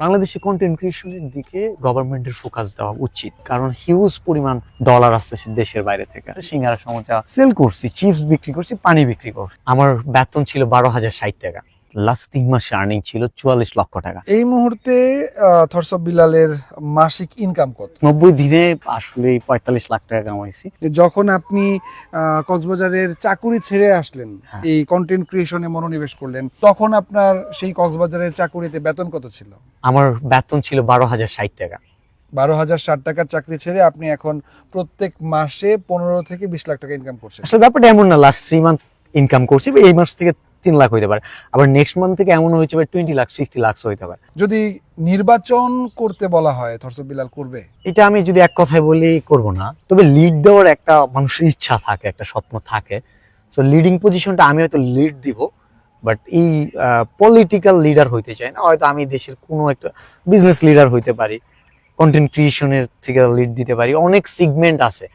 বাংলাদেশে কন্টেন্ট ক্রিয়েশনের দিকে গভর্নমেন্টের ফোকাস দেওয়া উচিত। কারণ হিউজ পরিমাণ ডলার আসতেছে দেশের বাইরে থেকে। সিঙ্গারা সমচা সেল করছি চিপস বিক্রি করছি, পানি বিক্রি করছি। আমার বেতন ছিল বারো হাজার ষাট টাকা। লাস্ট তিন মাসে আর্নিং ছিল চুয়াল্লিশ লক্ষ টাকা। এই মুহূর্তে থরস অফ বিলালের মাসিক ইনকাম কত? নব্বই দিনে আসলে পঁয়তাল্লিশ লাখ টাকা কামাইছি। যখন আপনি কক্সবাজারের চাকুরি ছেড়ে আসলেন হ্যাঁ। এই কন্টেন্ট ক্রিয়েশনে মনোনিবেশ করলেন তখন আপনার সেই কক্সবাজারের চাকুরিতে বেতন কত ছিল? আমার বেতন ছিল বারো হাজার ষাট টাকা। বারো হাজার ষাট টাকার চাকরি ছেড়ে আপনি এখন প্রত্যেক মাসে পনেরো থেকে বিশ লাখ টাকা ইনকাম করছেন। আসলে ব্যাপারটা এমন না লাস্ট থ্রি মান্থ ইনকাম করছি এই মাস থেকে তিন লাখ হইতে পারে। আবার নেক্সট মান্থ থেকে এমন হয়েছে টোয়েন্টি লাখ ফিফটি লাখ হইতে পারে। যদি নির্বাচন করতে বলা হয় থরস বিলাল করবে? এটা আমি যদি এক কথায় বলি করব না। তবে লিড দেওয়ার একটা মানুষের ইচ্ছা থাকে একটা স্বপ্ন থাকে। সো লিডিং পজিশনটা আমি হয়তো লিড দিব বাট এই পলিটিক্যাল লিডার হইতে চাই না। হয়তো আমি দেশের কোনো একটা বিজনেস লিডার হইতে পারি কন্টেন্ট ক্রিয়েশনের থেকে লিড দিতে পারি। অনেক সিগমেন্ট আছে।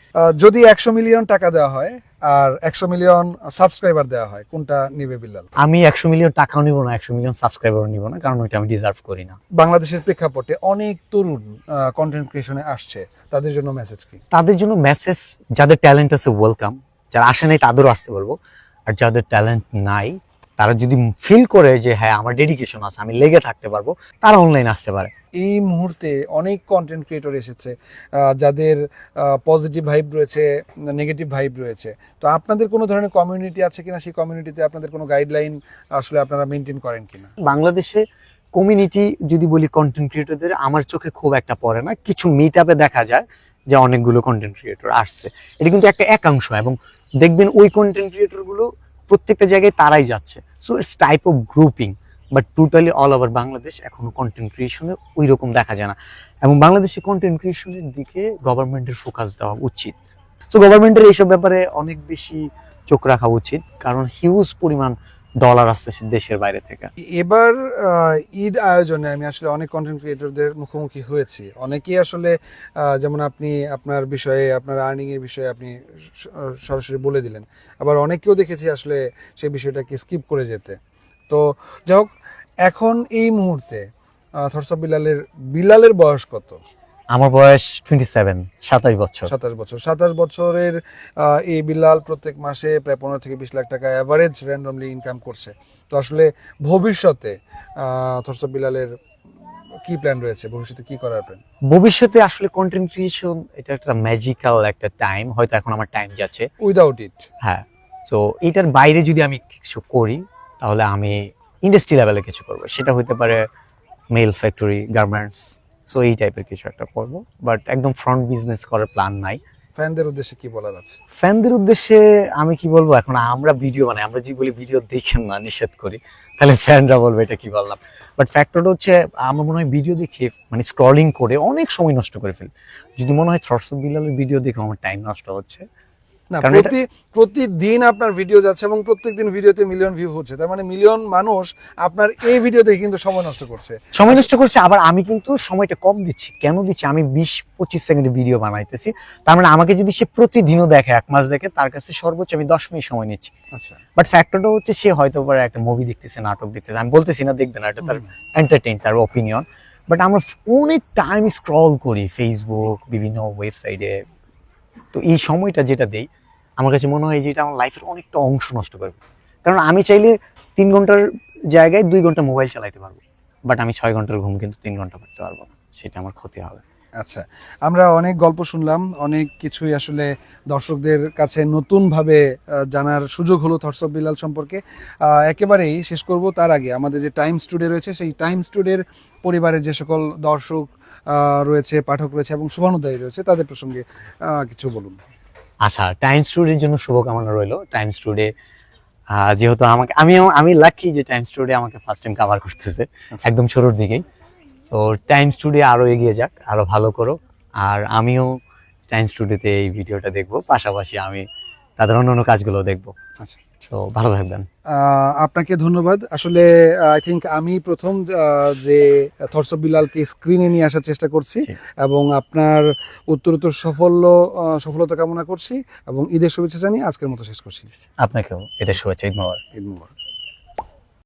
যদি একশো মিলিয়ন টাকা দেওয়া হয় আর একশো মিলিয়ন সাবস্ক্রাইবার দেওয়া হয় কোনটা নিবে বিল্লাল? আমি একশো মিলিয়ন টাকাও নিব না একশো মিলিয়ন সাবস্ক্রাইবারও নিব না কারণ ওইটা আমি ডিজার্ভ করি না। বাংলাদেশের প্রেক্ষাপটে অনেক তরুণ কন্টেন্ট ক্রিয়েশনে আসছে তাদের জন্য মেসেজ কি? তাদের জন্য মেসেজ যাদের ট্যালেন্ট আছে ওয়েলকাম যারা আসে নাই তাদেরও আসতে বলব আর যাদের ট্যালেন্ট নাই তারা যদি ফিল করে যে হ্যাঁ আমার ডেডিকেশন আছে আমি লেগে থাকতে পারব তারা অনলাইন আসতে পারে। এই মুহূর্তে অনেক কন্টেন্ট ক্রিয়েটর এসেছে যাদের পজিটিভ ভাইব রয়েছে নেগেটিভ ভাইব রয়েছে। তো আপনাদের কোনো ধরনের কমিউনিটি আছে কিনা? সেই কমিউনিটিতে আপনাদের কোনো গাইডলাইন আসলে আপনারা মেনটেন করেন কিনা? বাংলাদেশে কমিউনিটি যদি বলি কন্টেন্ট ক্রিয়েটরদের আমার চোখে খুব একটা পড়ে না। কিছু মিট আপে দেখা যায় যে অনেকগুলো কন্টেন্ট ক্রিয়েটর আসছে। এটা কিন্তু একটা একাংশ এবং দেখবেন ওই কন্টেন্ট ক্রিয়েটরগুলো প্রত্যেকটা জায়গায় তারাই যাচ্ছে। So it's type of grouping but totally all over Bangladesh এখনও কন্টেন্ট ক্রিয়েশনে ওই রকম দেখা যায় না। এবং বাংলাদেশে কন্টেন্ট ক্রিয়েশনের দিকে গভর্নমেন্টের ফোকাস দেওয়া উচিত। সো গভর্নমেন্টের এইসব ব্যাপারে অনেক বেশি চোখ রাখা উচিত, কারণ হিউজ পরিমাণ ডলার আসতেছে দেশের বাইরে থেকে। এবার ঈদ আয়োজনে আমি আসলে অনেক কন্টেন্ট ক্রিয়েটরদের মুখোমুখি হয়েছি। অনেকেই আসলে যেমন আপনি আপনার বিষয়ে, আপনার আর্নিং এর বিষয়ে আপনি সরাসরি বলে দিলেন। আবার অনেকেও দেখেছি আসলে সেই বিষয়টাকে স্কিপ করে যেতে। তো যাই হোক এখন এই মুহূর্তে থরসব বিলালের বিলালের বয়স কত? আমার বয়স টোয়েন্টি সেভেন সাতাশ বছর। সাতাশ বছর। সাতাশ বছরের এই বিলাল প্রত্যেক মাসে প্রায় পনেরো থেকে বিশ লাখ টাকা অ্যাভারেজ র্যান্ডমলি ইনকাম করছে। তো আসলে ভবিষ্যতে থরসব বিলালের কি প্ল্যান রয়েছে? ভবিষ্যতে কি করার প্ল্যান ভবিষ্যতে আসলে কন্টেন্ট ক্রিয়েশন এটা একটা ম্যাজিক্যাল একটা টাইম হয়তো এখন আমার টাইম যাচ্ছে। উইদাউট ইট হ্যাঁ তো এটার বাইরে যদি আমি কিছু করি তাহলে আমি ইন্ডাস্ট্রি লেভেলে কিছু করব। সেটা হতে পারে মেল ফ্যাক্টরি গার্মেন্টস সো এই টাইপের কিছু একটা করব। বাট একদম ফ্রন্ট বিজনেস করার প্ল্যান নাই। ফ্যানদের উদ্দেশ্যে কি বলার আছে? ফ্যানদের উদ্দেশ্যে আমি কি বলব এখন আমরা ভিডিও মানে আমরা যদি বলি ভিডিও দেখেন না নিষেধ করি তাহলে ফ্যানরা বলবে এটা কি বললাম। বাট ফ্যাক্টরটা হচ্ছে আমার মনে হয় ভিডিও দেখে মানে স্ক্রলিং করে অনেক সময় নষ্ট করে ফেলি। যদি মনে হয় থ্রটস অফ বিলালের ভিডিও দেখে আমার টাইম নষ্ট হচ্ছে প্রতি প্রতিদিন আপনার ভিডিও যাচ্ছে এবং প্রত্যেকদিন ভিডিওতে মিলিয়ন ভিউ হচ্ছে। তার মানে মিলিয়ন মানুষ আপনার এই ভিডিও দেখে কিন্তু সময় নষ্ট করছে। সময় নষ্ট করছে আবার আমি কিন্তু সময়টা কম দিচ্ছি। কেন দিচ্ছি? আমি বিশ পঁচিশ সেকেন্ডের ভিডিও বানাইতেছি। তার মানে আমাকে যদি সে প্রতিদিনও দেখে এক মাস দেখে তার কাছে সর্বোচ্চ আমি দশ মিনিট সময় নিচ্ছি। আচ্ছা। বাট ফ্যাক্টরটা হচ্ছে সে হয়তো একটা মুভি দেখতেছে নাটক দেখতেছে। আমি বলতেছি না দেখবে না এটা তার এন্টারটেইন তার ওপিনিয়ন বাট আমরা অনেক টাইম স্ক্রল করি ফেসবুক বিভিন্ন ওয়েবসাইটে তো এই সময়টা যেটা দেই, আমার কাছে মনে হয় যে এটা আমার লাইফের অনেকটা অংশ নষ্ট করবে। কারণ আমি চাইলে তিন ঘণ্টার জায়গায় দুই ঘণ্টা মোবাইল চালাইতে পারব বাট আমি ছয় ঘণ্টার ঘুম কিন্তু তিন ঘণ্টা করতে পারব না, সেটা আমার ক্ষতি হবে। আচ্ছা আমরা অনেক গল্প শুনলাম, অনেক কিছুই আসলে দর্শকদের কাছে নতুনভাবে জানার সুযোগ হলো থটসব বিলাল সম্পর্কে। একেবারেই শেষ করব তার আগে, আমাদের যে টাইম স্টুডিও রয়েছে, সেই টাইম স্টুডিওর পরিবারের যে সকল দর্শক রয়েছে পাঠক রয়েছে এবং শুভানুদায়ী রয়েছে তাদের প্রসঙ্গে কিছু বলুন। আচ্ছা টাইম স্টুডিওর জন্য শুভকামনা রইল। টাইম স্টুডিও যেহেতু আমাকে আমিও আমি লাকি যে টাইম স্টুডিও আমাকে ফার্স্ট টাইম কভার করতেছে আচ্ছা। একদম শুরুর দিকেই। সো টাইম স্টুডিও আরও এগিয়ে যাক আরও ভালো করুক আর আমিও টাইম স্টুডিওতে এই ভিডিওটা দেখব। পাশাপাশি আমি তাদের অন্য অন্য কাজগুলো দেখব। আচ্ছা। তো ভালো থাকবেন। আপনাকে ধন্যবাদ। আসলে আই থিঙ্ক আমি প্রথম যে থর্স বিলালকে স্ক্রিনে নিয়ে আসার চেষ্টা করছি এবং আপনার উত্তরোত্তর সাফল্য সফলতা কামনা করছি এবং ঈদের শুভেচ্ছা জানিয়ে আজকের মতো শেষ করছি। আপনাকেও এটা শুভেচ্ছা ঈদ মুবারক।